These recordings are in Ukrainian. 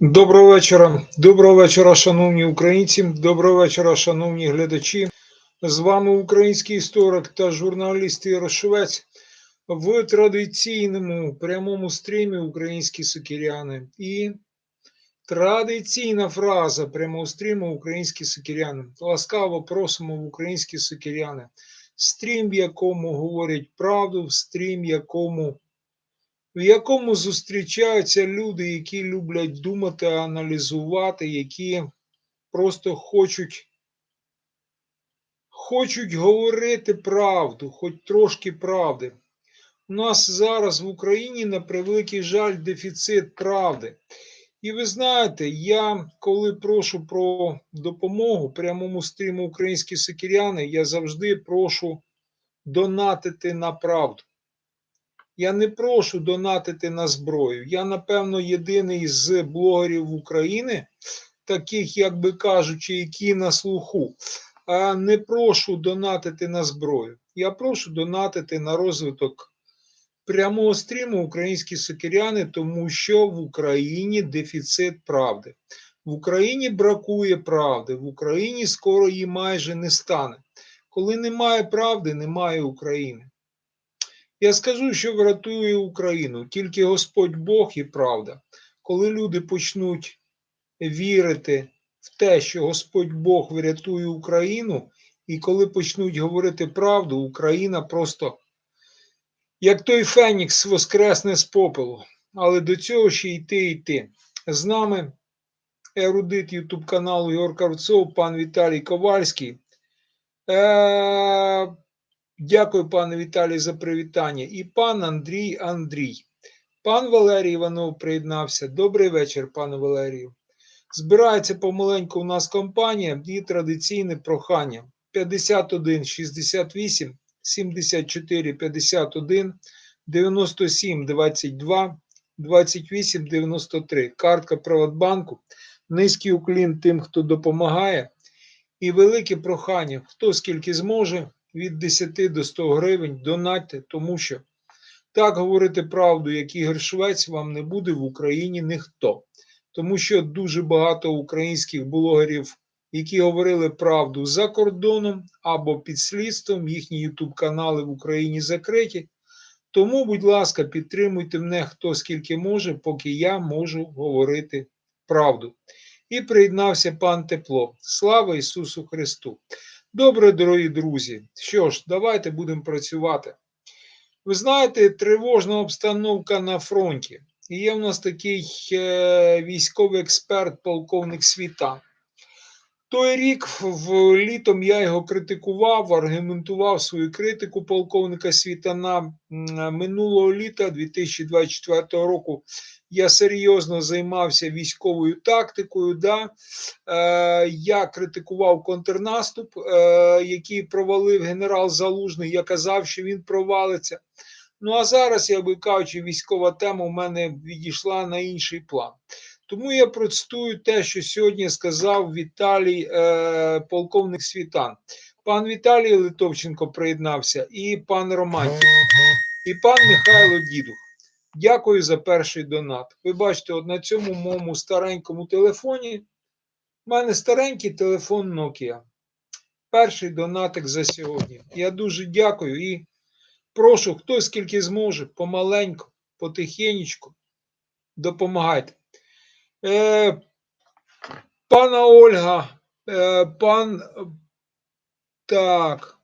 Доброго вечора. Доброго вечора, шановні українці. Доброго вечора, шановні глядачі. З вами український історик та журналіст Ігор Швець в традиційному прямому стрімі Українські сокиряни. І традиційна фраза прямого стріму Українські сокиряни. Ласкаво просимо в Українські сокиряни. Стрім, в якому говорять правду, стрім, в якому в якому зустрічаються люди, які люблять думати, аналізувати, які просто хочуть, хочуть говорити правду, хоч трошки правди. У нас зараз в Україні на превеликий жаль дефіцит правди. І ви знаєте, я коли прошу про допомогу прямому стріму українські сокиряни, я завжди прошу донатити на правду. Я не прошу донатити на зброю. Я, напевно, єдиний з блогерів України, таких, як би кажучи, які на слуху. А не прошу донатити на зброю. Я прошу донатити на розвиток прямого стріму українські сокиряни, тому що в Україні дефіцит правди. В Україні бракує правди, в Україні скоро її майже не стане. Коли немає правди, немає України. Я скажу, що врятує Україну тільки Господь Бог і правда. Коли люди почнуть вірити в те, що Господь Бог врятує Україну, і коли почнуть говорити правду, Україна просто, як той Фенікс, воскресне з попелу. Але до цього ще йти йти. З нами ерудит Ютуб каналу Ігор Кравцов, пан Віталій Ковальський. Е- Дякую, пане Віталій, за привітання. І пан Андрій Андрій. Пан Валерій Іванов приєднався. Добрий вечір, пане Валерію. Збирається помаленьку у нас компанія і традиційне прохання: 51 68 74 51 97 22 28 93. Картка Приватбанку. Низький уклін тим, хто допомагає. І велике прохання, хто скільки зможе від 10 до 100 гривень донатьте, тому що так говорити правду, як Ігор Швець, вам не буде в Україні ніхто. Тому що дуже багато українських блогерів, які говорили правду за кордоном або під слідством, їхні ютуб-канали в Україні закриті. Тому, будь ласка, підтримуйте мене хто скільки може, поки я можу говорити правду. І приєднався пан Тепло. Слава Ісусу Христу! Добре, дорогі друзі. Що ж, давайте будемо працювати. Ви знаєте, тривожна обстановка на фронті. І є в нас такий е, військовий експерт, полковник Світан. Той рік в літом я його критикував, аргументував свою критику полковника Світана минулого літа 2024 року. Я серйозно займався військовою тактикою. Да? Е, Я критикував контрнаступ, е, який провалив генерал Залужний. Я казав, що він провалиться. Ну а зараз, би кажучи, військова тема у мене відійшла на інший план. Тому я процитую те, що сьогодні сказав Віталій е, полковник Світан. Пан Віталій Литовченко приєднався, і пан Романтів, і пан Михайло Дідух. Дякую за перший донат. Ви бачите, от на цьому моєму старенькому телефоні. У мене старенький телефон Nokia. Перший донатик за сьогодні. Я дуже дякую і прошу, хто скільки зможе, помаленьку, потихеньку, допомагайте. Е, Пана Ольга, е, пан. Так.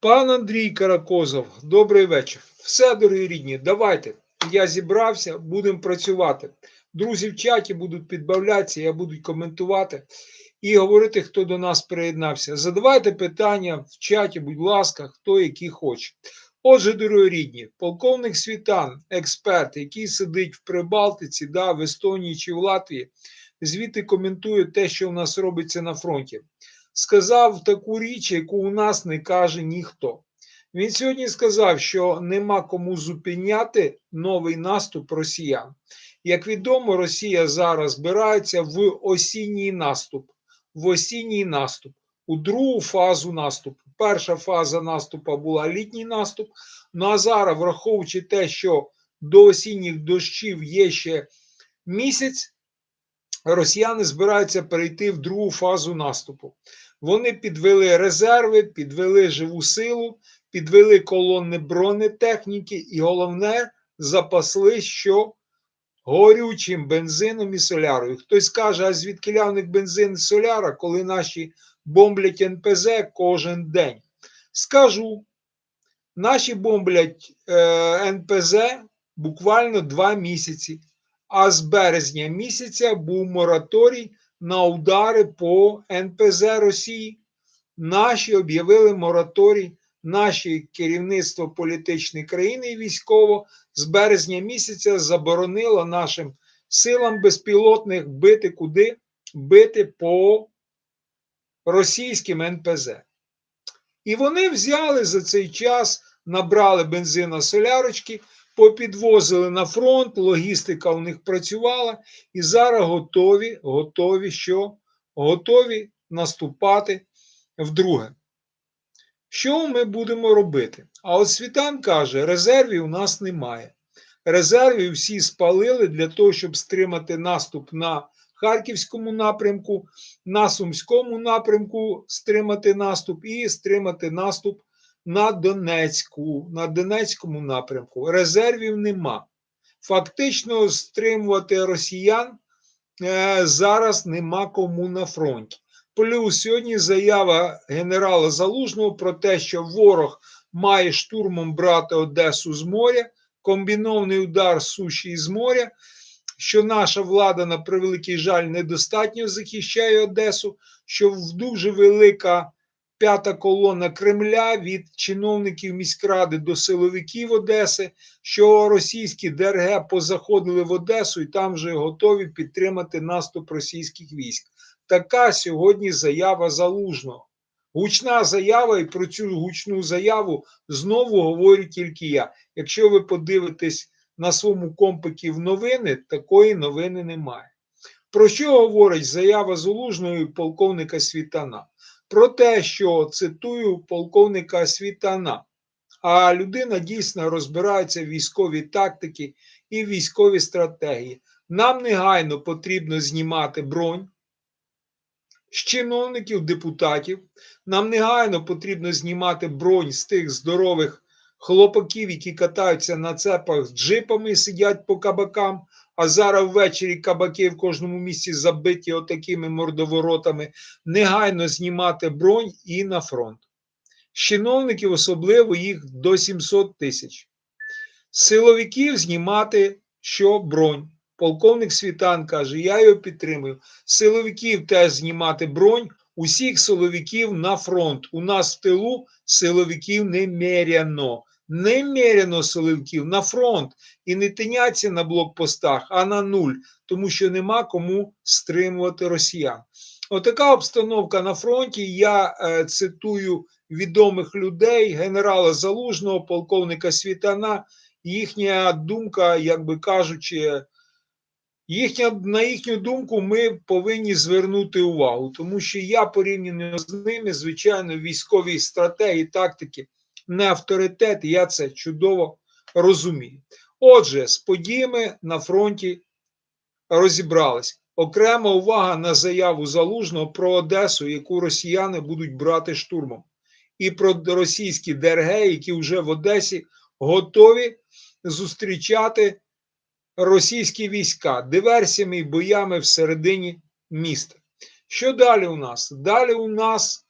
Пан Андрій Каракозов, добрий вечір. Все, дорогі рідні, давайте. Я зібрався, будемо працювати. Друзі в чаті будуть підбавлятися, я буду коментувати і говорити, хто до нас приєднався. Задавайте питання в чаті, будь ласка, хто які хоче. Отже, дорогі рідні, полковник Світан, експерт, який сидить в Прибалтиці, да, в Естонії чи в Латвії, звідти коментує те, що у нас робиться на фронті сказав таку річ, яку у нас не каже ніхто. Він сьогодні сказав, що нема кому зупиняти новий наступ росіян. Як відомо, Росія зараз збирається в осінній наступ, в осінній наступ, у другу фазу наступу. Перша фаза наступу була літній наступ. Ну а зараз, враховуючи те, що до осінніх дощів є ще місяць, росіяни збираються перейти в другу фазу наступу. Вони підвели резерви, підвели живу силу, підвели колони бронетехніки і головне запасли що горючим бензином і солярою. Хтось каже, а звідки в них бензин і соляра, коли наші бомблять НПЗ кожен день? Скажу, наші бомблять е, НПЗ буквально два місяці, а з березня місяця був мораторій на удари по НПЗ Росії. Наші об'явили мораторій, наше керівництво політичної країни і військово з березня місяця заборонило нашим силам безпілотних бити куди? Бити по російським НПЗ. І вони взяли за цей час, набрали бензина солярочки, попідвозили на фронт, логістика у них працювала, і зараз готові, готові що? Готові наступати вдруге. Що ми будемо робити? А от Світан каже: резервів у нас немає. Резервів всі спалили для того, щоб стримати наступ на Харківському напрямку, на Сумському напрямку стримати наступ і стримати наступ на Донецьку, на Донецькому напрямку. Резервів нема. Фактично стримувати росіян е, зараз нема кому на фронті. Плюс сьогодні заява генерала Залужного про те, що ворог має штурмом брати Одесу з моря, комбінований удар суші з моря, що наша влада, на превеликий жаль, недостатньо захищає Одесу, що дуже велика п'ята колона Кремля від чиновників міськради до силовиків Одеси, що російські ДРГ позаходили в Одесу і там вже готові підтримати наступ російських військ. Така сьогодні заява залужного. Гучна заява, і про цю гучну заяву знову говорю тільки я. Якщо ви подивитесь на своєму компакі в новини, такої новини немає. Про що говорить заява залужного і полковника Світана? Про те, що цитую полковника Світана, а людина дійсно розбирається в військовій тактики і військовій стратегії. Нам негайно потрібно знімати бронь з чиновників, депутатів. Нам негайно потрібно знімати бронь з тих здорових хлопаків, які катаються на цепах з джипами сидять по кабакам. А зараз ввечері кабаки в кожному місці забиті отакими мордоворотами. Негайно знімати бронь і на фронт. З чиновників особливо їх до 700 тисяч. Силовиків знімати що бронь. Полковник Світан каже: я його підтримую. Силовиків теж знімати бронь, усіх силовиків на фронт. У нас в тилу силовиків немеряно. Немеряно силовиків на фронт і не тиняться на блокпостах, а на нуль, тому що нема кому стримувати росіян. Отака обстановка на фронті. Я е, цитую відомих людей, генерала Залужного, полковника Світана. Їхня думка, як би кажучи, їхня, на їхню думку, ми повинні звернути увагу, тому що я порівняно з ними, звичайно, військовій стратегії, тактики не авторитет, і я це чудово розумію. Отже, з подіями на фронті розібрались. Окрема увага на заяву Залужного про Одесу, яку росіяни будуть брати штурмом, і про російські ДРГ, які вже в Одесі готові зустрічати російські війська диверсіями і боями всередині міста. Що далі у нас? Далі у нас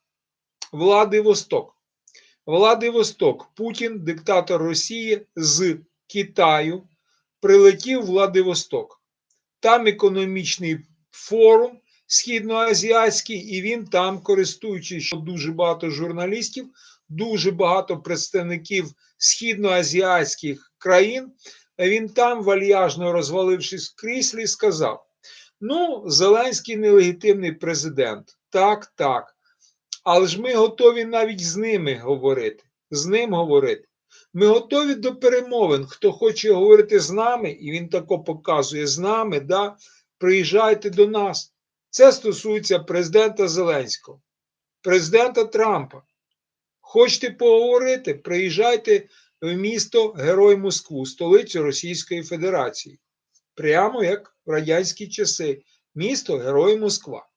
Владивосток. Владивосток. Путін, диктатор Росії з Китаю, прилетів в Владивосток. Там економічний форум східноазіатський, і він там, користуючись, що дуже багато журналістів, дуже багато представників східноазіатських країн. Він там, вальяжно розвалившись в кріслі, сказав: Ну, Зеленський нелегітимний президент. Так, так. Але ж ми готові навіть з ними говорити. З ним говорити. Ми готові до перемовин. Хто хоче говорити з нами, і він тако показує з нами, да, приїжджайте до нас. Це стосується президента Зеленського, президента Трампа. Хочете поговорити? Приїжджайте в місто Герой Москву, столицю Російської Федерації. Прямо як в радянські часи. Місто Герой Москва.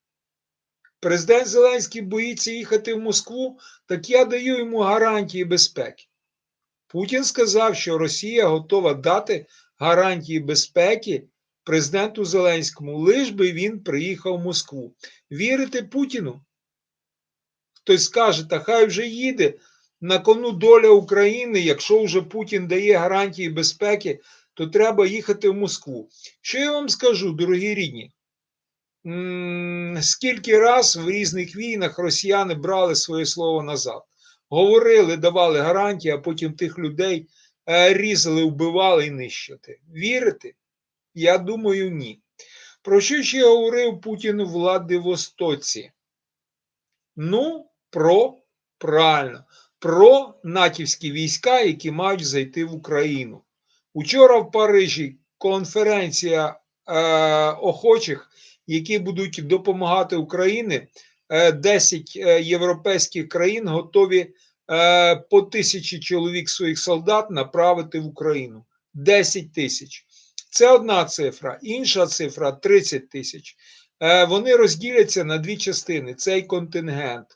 Президент Зеленський боїться їхати в Москву, так я даю йому гарантії безпеки. Путін сказав, що Росія готова дати гарантії безпеки президенту Зеленському, лиш би він приїхав в Москву. Вірите Путіну? Хтось скаже, та хай вже їде на кону доля України, якщо вже Путін дає гарантії безпеки, то треба їхати в Москву. Що я вам скажу, дорогі рідні? Скільки раз в різних війнах росіяни брали своє слово назад? Говорили, давали гарантії, а потім тих людей е, різали, вбивали і нищити. Вірите? Я думаю, ні. Про що ще говорив Путін у Владивостоці? Ну, про правильно, про натівські війська, які мають зайти в Україну. Учора в Парижі конференція е, охочих, які будуть допомагати Україні. Е, 10 е, європейських країн готові е, по тисячі чоловік своїх солдат направити в Україну. 10 тисяч. Це одна цифра, інша цифра 30 тисяч. Е, Вони розділяться на дві частини. Цей контингент.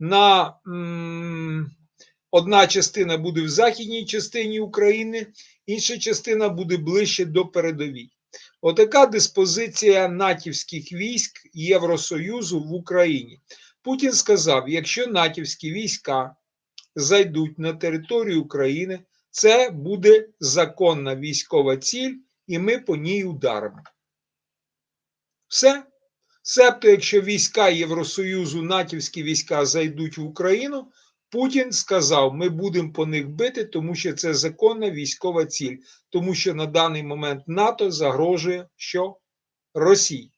На одна частина буде в західній частині України, інша частина буде ближче до передовій. Отака диспозиція натівських військ Євросоюзу в Україні. Путін сказав: якщо натівські війська зайдуть на територію України, це буде законна військова ціль, і ми по ній ударимо. Все. Себто, якщо війська Євросоюзу, натівські війська зайдуть в Україну, Путін сказав, ми будемо по них бити, тому що це законна військова ціль, тому що на даний момент НАТО загрожує що? Росії.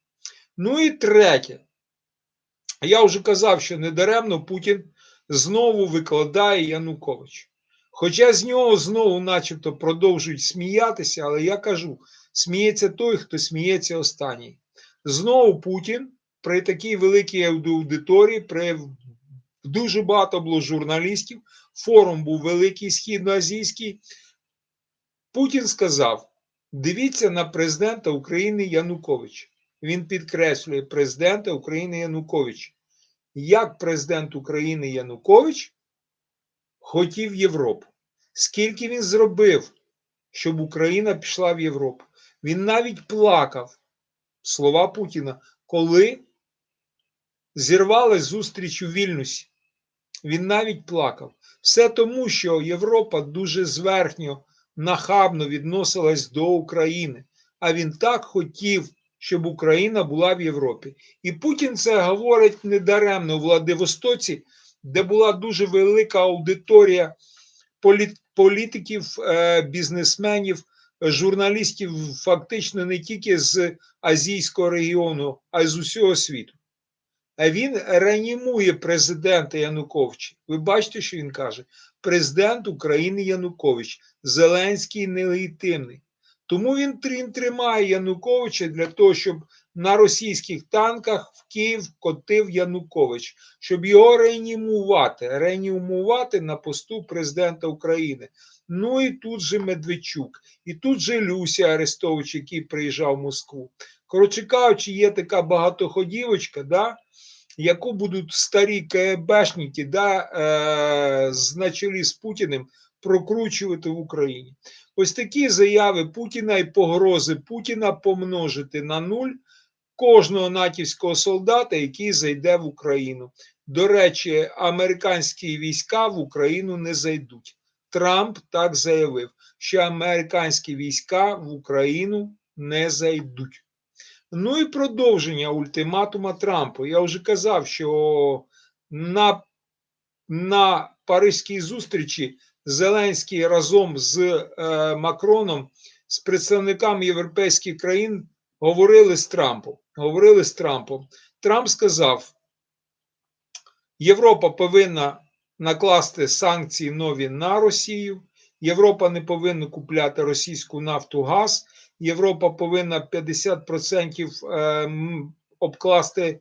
Ну і третє. Я вже казав, що недаремно Путін знову викладає Янукович. Хоча з нього знову, начебто, продовжують сміятися, але я кажу: сміється той, хто сміється останній. Знову Путін при такій великій аудиторії, при дуже багато було журналістів, форум був великий східноазійський. Путін сказав: дивіться на президента України Януковича. Він підкреслює президента України Януковича. Як президент України Янукович хотів Європу. Скільки він зробив, щоб Україна пішла в Європу? Він навіть плакав слова Путіна, коли зірвалась зустріч у Вільнюсі. Він навіть плакав. Все тому, що Європа дуже зверхньо, нахабно відносилась до України, а він так хотів, щоб Україна була в Європі. І Путін це говорить недаремно у Владивостоці, де була дуже велика аудиторія полі- політиків, е, бізнесменів, журналістів, фактично не тільки з азійського регіону, а й з усього світу. А він реанімує президента Януковича. Ви бачите, що він каже: президент України Янукович, Зеленський нелегітимний. Тому він тримає Януковича для того, щоб на російських танках в Київ котив Янукович, щоб його реанімувати, реанімувати на посту президента України. Ну і тут же Медведчук, і тут же Люся Арестович, який приїжджав в Москву. Коротше кажучи, є така багатоходівочка, да, яку будуть старі КГБшники да, е, з- на чолі з Путіним прокручувати в Україні. Ось такі заяви Путіна і погрози Путіна помножити на нуль кожного натівського солдата, який зайде в Україну. До речі, американські війська в Україну не зайдуть. Трамп так заявив, що американські війська в Україну не зайдуть. Ну і продовження ультиматума Трампу. Я вже казав, що на, на Паризькій зустрічі Зеленський разом з е, Макроном, з представниками європейських країн говорили з Трампом. Говорили з Трампом. Трамп сказав: Європа повинна накласти санкції нові на Росію. Європа не повинна купляти російську нафту газ. Європа повинна 50% е, обкласти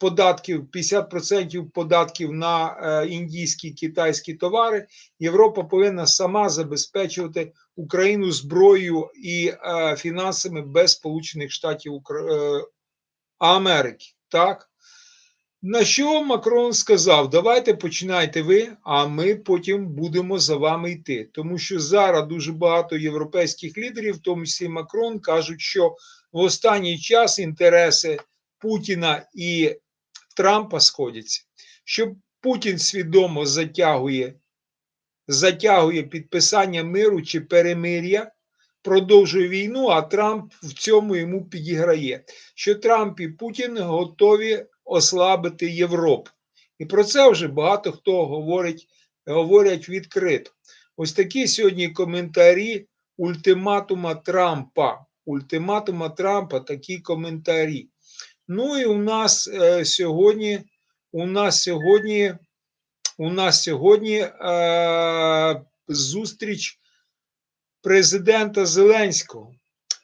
податків, 50% податків на е, індійські китайські товари, Європа повинна сама забезпечувати Україну зброєю і е, фінансами без Сполучених Штатів Америки. Так? На що Макрон сказав: давайте починайте ви, а ми потім будемо за вами йти. Тому що зараз дуже багато європейських лідерів, в тому числі Макрон, кажуть, що в останній час інтереси Путіна і Трампа сходяться. Що Путін свідомо затягує, затягує підписання миру чи перемир'я, продовжує війну, а Трамп в цьому йому підіграє. Що Трамп і Путін готові ослабити Європу. І про це вже багато хто говорить, говорять відкрито. Ось такі сьогодні коментарі ультиматума Трампа. Ультиматума Трампа такі коментарі. Ну і у нас е, сьогодні, у нас сьогодні, у нас сьогодні е, зустріч президента Зеленського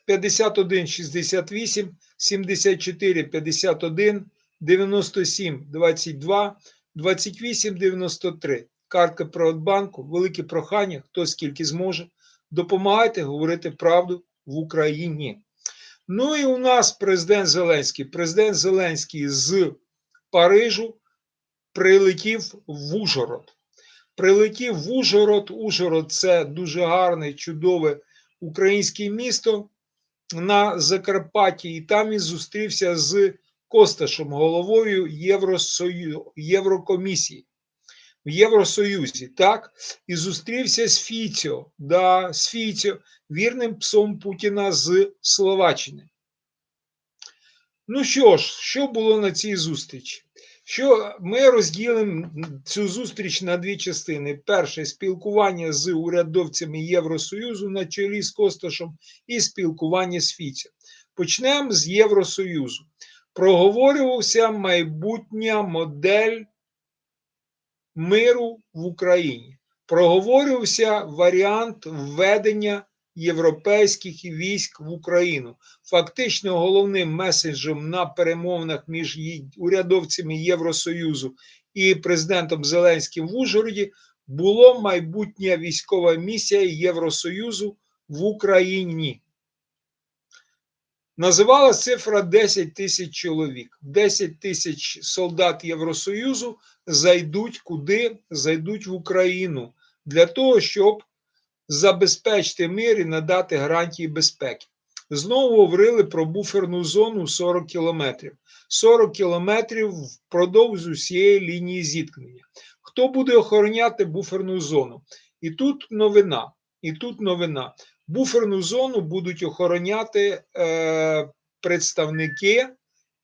51 68 74 51 97 22 28 93. Картка Приватбанку, велике прохання, хто скільки зможе. Допомагайте говорити правду в Україні. Ну і у нас президент Зеленський. Президент Зеленський з Парижу прилетів в Ужгород. Прилетів в Ужгород. Ужгород це дуже гарне, чудове українське місто на Закарпатті, і там він зустрівся з Косташем, головою Євросою... Єврокомісії в Євросоюзі, так, і зустрівся з Фіціо, да, з Фіціо, вірним псом Путіна з Словаччини. Ну що ж, що було на цій зустрічі? Що ми розділимо цю зустріч на дві частини: перше спілкування з урядовцями Євросоюзу на чолі з Косташем, і спілкування з Фіціо. Почнемо з Євросоюзу. Проговорювався майбутня модель миру в Україні. Проговорювався варіант введення європейських військ в Україну. Фактично, головним меседжем на перемовинах між урядовцями Євросоюзу і президентом Зеленським в Ужгороді було майбутня військова місія Євросоюзу в Україні. Називалась цифра 10 тисяч чоловік. 10 тисяч солдат Євросоюзу зайдуть куди? Зайдуть в Україну для того, щоб забезпечити мир і надати гарантії безпеки. Знову говорили про буферну зону 40 кілометрів. 40 кілометрів впродовж усієї лінії зіткнення. Хто буде охороняти буферну зону? І тут новина. І тут новина. Буферну зону будуть охороняти е, представники,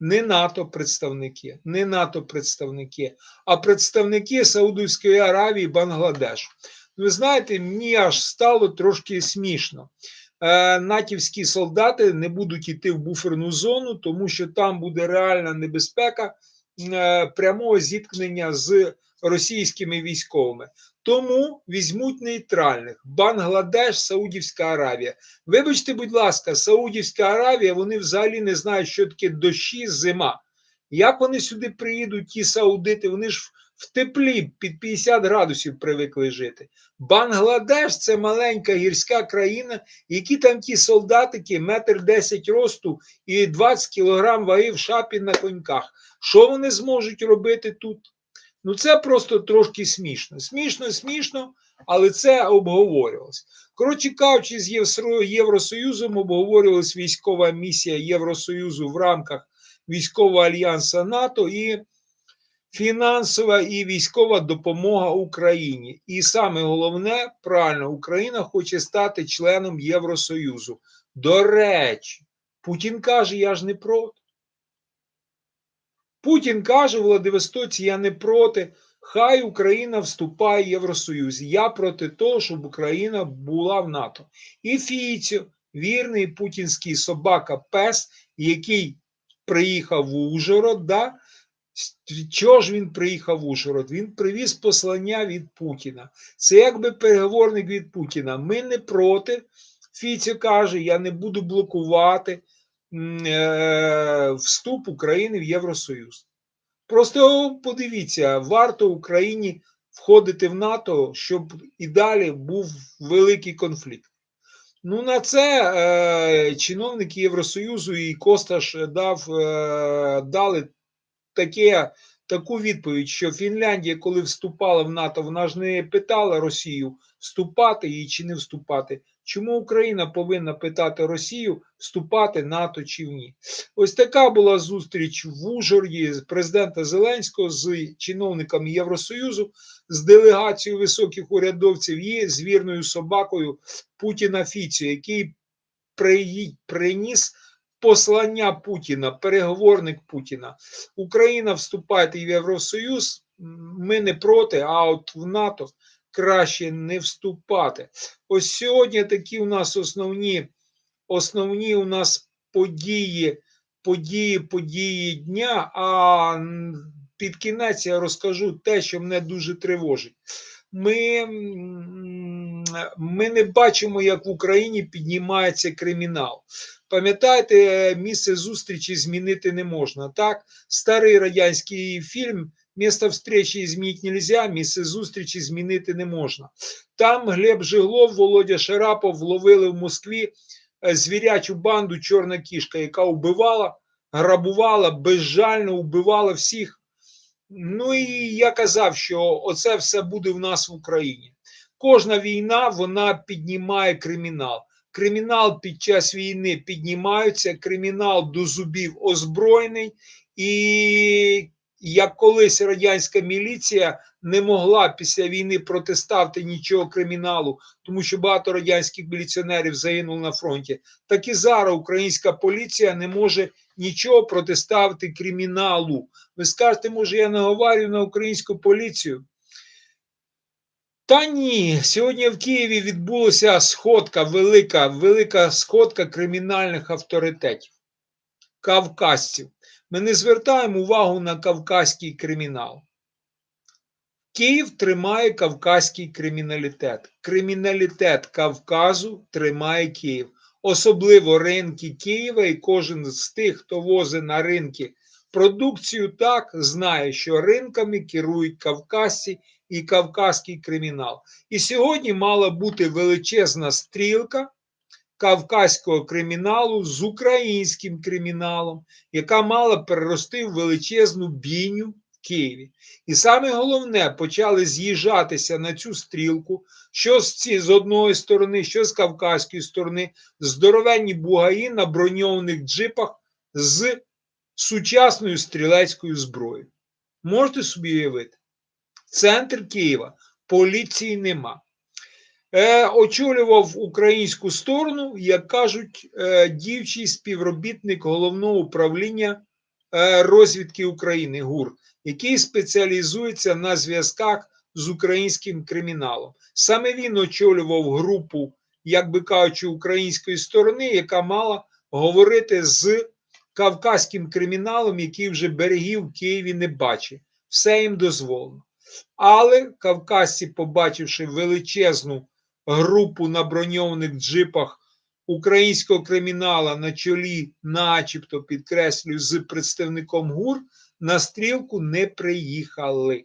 не НАТО представники, не НАТО представники, а представники Саудовської Аравії, Бангладешу. Ви знаєте, мені аж стало трошки смішно. Е, натівські солдати не будуть йти в буферну зону, тому що там буде реальна небезпека прямого зіткнення з російськими військовими. Тому візьмуть нейтральних Бангладеш, Саудівська Аравія. Вибачте, будь ласка, Саудівська Аравія, вони взагалі не знають, що таке дощі, зима. Як вони сюди приїдуть, ті саудити, вони ж в теплі під 50 градусів привикли жити. Бангладеш це маленька гірська країна, які там ті солдатики, метр 10 росту і 20 кілограм ваги в шапі на коньках. Що вони зможуть робити тут? Ну, це просто трошки смішно. Смішно, смішно, але це обговорювалось. Коротше кажучи, з Євросоюзом обговорювалась військова місія Євросоюзу в рамках військового альянсу НАТО і фінансова і військова допомога Україні. І саме головне, правильно, Україна хоче стати членом Євросоюзу. До речі, Путін каже: я ж не проти. Путін каже, Владивостоці, я не проти. Хай Україна вступає в Євросоюз. Я проти того, щоб Україна була в НАТО. І Фіцьо, вірний путінський собака Пес, який приїхав в Ужгород, да? Чого ж він приїхав в Ужгород? Він привіз послання від Путіна. Це якби переговорник від Путіна. Ми не проти. Фіцьо каже, я не буду блокувати е, вступ України в Євросоюз. Просто подивіться, варто Україні входити в НАТО, щоб і далі був великий конфлікт. Ну, на це е, чиновники Євросоюзу і Косташ дав, е, дали таке, таку відповідь, що Фінляндія, коли вступала в НАТО, вона ж не питала Росію вступати їй чи не вступати. Чому Україна повинна питати Росію вступати НАТО чи ні? Ось така була зустріч в Ужгороді президента Зеленського з чиновниками Євросоюзу, з делегацією високих урядовців і з вірною собакою Путіна Фіцю, який при- приніс послання Путіна, переговорник Путіна. Україна вступайте в Євросоюз. Ми не проти, а от в НАТО краще не вступати. Ось сьогодні такі у нас основні, основні у нас події, події, події дня. А під кінець я розкажу те, що мене дуже тривожить. Ми, ми не бачимо, як в Україні піднімається кримінал. Пам'ятаєте, місце зустрічі змінити не можна. Так, старий радянський фільм Місто встречі змінити нельзя, місце зустрічі змінити не можна. Там Глеб Жиглов, Володя Шарапов вловили в Москві е, звірячу банду Чорна кішка, яка вбивала, грабувала, безжально вбивала всіх. Ну і я казав, що оце все буде в нас в Україні. Кожна війна вона піднімає кримінал. Кримінал під час війни піднімається, кримінал до зубів озброєний, і як колись радянська міліція не могла після війни протиставити нічого криміналу, тому що багато радянських міліціонерів загинули на фронті, так і зараз українська поліція не може нічого протиставити криміналу. Ви скажете, може, я наговарюю на українську поліцію? Та ні, сьогодні в Києві відбулася сходка, велика, велика сходка кримінальних авторитетів, кавказців. Ми не звертаємо увагу на кавказький кримінал. Київ тримає кавказький криміналітет. Криміналітет Кавказу тримає Київ. Особливо ринки Києва, і кожен з тих, хто возить на ринки продукцію, так знає, що ринками керують кавказці і кавказький кримінал. І сьогодні мала бути величезна стрілка кавказького криміналу з українським криміналом, яка мала перерости в величезну бійню Києві. І саме головне, почали з'їжджатися на цю стрілку, що з, ці, з одної сторони, що з кавказької сторони, здоровенні бугаї на броньованих джипах з сучасною стрілецькою зброєю. Можете собі уявити? Центр Києва, поліції нема. Е, очолював українську сторону, як кажуть, е, дівчий співробітник головного управління е, розвідки України ГУР, який спеціалізується на зв'язках з українським криміналом. Саме він очолював групу, як би кажучи, української сторони, яка мала говорити з кавказьким криміналом, який вже берегів в Києві не бачить. Все їм дозволено. Але кавказці, побачивши величезну групу на броньованих джипах українського кримінала на чолі, начебто підкреслюю, з представником ГУР, на стрілку не приїхали.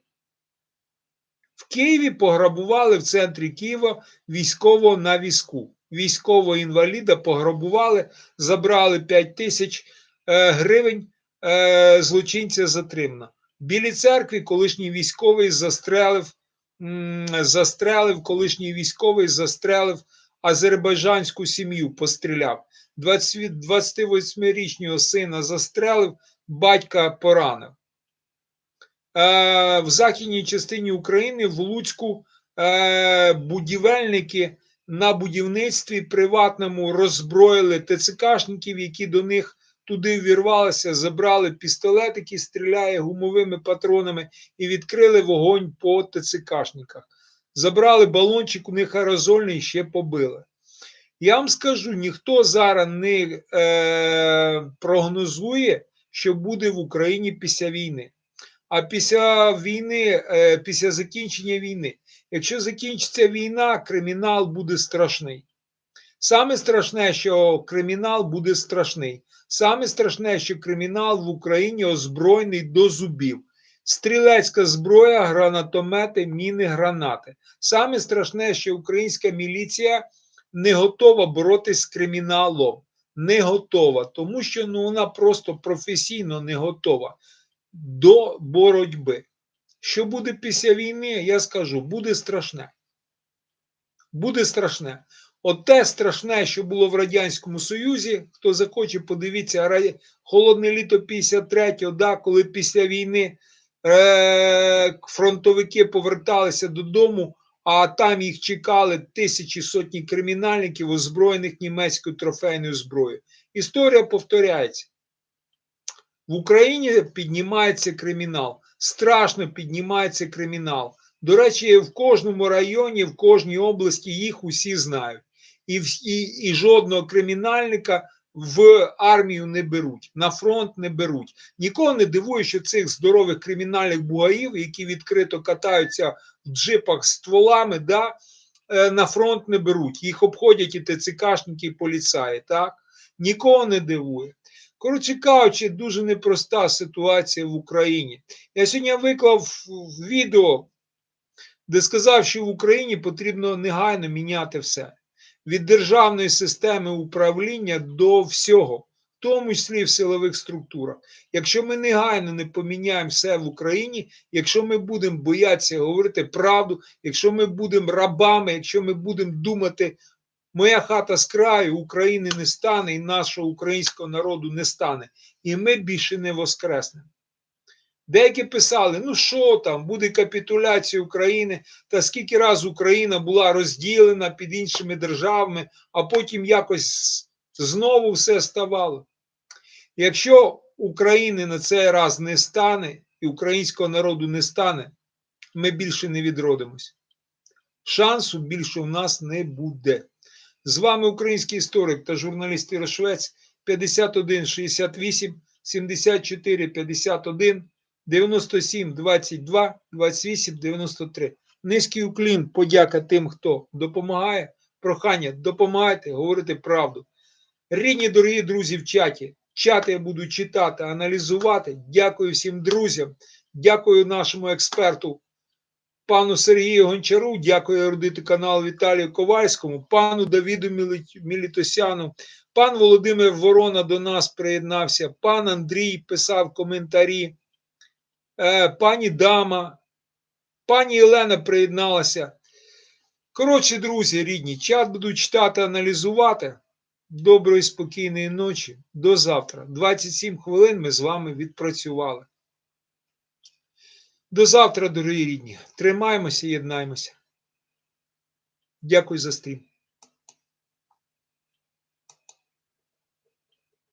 В Києві пограбували в центрі Києва військового на візку. Військового інваліда пограбували, забрали 5 тисяч е, гривень, е, злочинця затримано. Білій церкві колишній військовий застрелив, застрелив, колишній військовий застрелив азербайджанську сім'ю, постріляв. 28-річного сина застрелив, батька поранив. Е, в західній частині України в Луцьку е, будівельники на будівництві приватному роззброїли ТЦКшників, які до них туди ввірвалися, забрали пістолет, який стріляє гумовими патронами, і відкрили вогонь по ТЦКшниках. Забрали балончик, у них аерозольний ще побили. Я вам скажу, ніхто зараз не е, прогнозує, що буде в Україні після війни. А після війни, е, після закінчення війни, якщо закінчиться війна, кримінал буде страшний. Саме страшне, що кримінал буде страшний. Саме страшне, що кримінал в Україні озброєний до зубів. стрілецька зброя, гранатомети, міни, гранати. Саме страшне, що українська міліція не готова боротись з криміналом. Не готова, тому що ну, вона просто професійно не готова до боротьби. Що буде після війни, я скажу, буде страшне. Буде страшне. От те страшне, що було в Радянському Союзі, хто захоче, подивіться, ра- холодне літо 53-го, да, коли після війни е- фронтовики поверталися додому, а там їх чекали тисячі сотні кримінальників, озброєних німецькою трофейною зброєю. Історія повторяється. В Україні піднімається кримінал. Страшно піднімається кримінал. До речі, в кожному районі, в кожній області їх усі знають. І, і, і жодного кримінальника в армію не беруть, на фронт не беруть. Нікого не дивує, що цих здорових кримінальних бугаїв, які відкрито катаються в джипах з стволами, да, е, на фронт не беруть. Їх обходять і ТЦКшники, і поліцаї. Так? Нікого не дивує. Коротше кажучи, дуже непроста ситуація в Україні. Я сьогодні виклав відео, де сказав, що в Україні потрібно негайно міняти все. Від державної системи управління до всього, в тому числі в силових структурах. Якщо ми негайно не поміняємо все в Україні, якщо ми будемо боятися говорити правду, якщо ми будемо рабами, якщо ми будемо думати, моя хата з краю України не стане, і нашого українського народу не стане, і ми більше не воскреснемо. Деякі писали: ну що там, буде капітуляція України, та скільки раз Україна була розділена під іншими державами, а потім якось знову все ставало. Якщо України на цей раз не стане і українського народу не стане, ми більше не відродимось. Шансу більше у нас не буде. З вами український історик та журналіст Ірошвець 51 68 74 51 97 22 28 93. Низький уклін, подяка тим, хто допомагає. Прохання, допомагайте, говорити правду. Рідні, дорогі друзі в чаті. Чати я буду читати, аналізувати. Дякую всім друзям. Дякую нашому експерту, пану Сергію Гончару. Дякую ерудиту каналу Віталію Ковальському, пану Давіду Мілітосяну. Пан Володимир Ворона до нас приєднався. Пан Андрій писав коментарі. Е, пані Дама, пані Єлена приєдналася. Коротше, друзі, рідні, чат буду читати, аналізувати. Доброї, спокійної ночі. До завтра. 27 хвилин ми з вами відпрацювали. До завтра, дорогі рідні. Тримаємося, єднаємося. Дякую за стрім.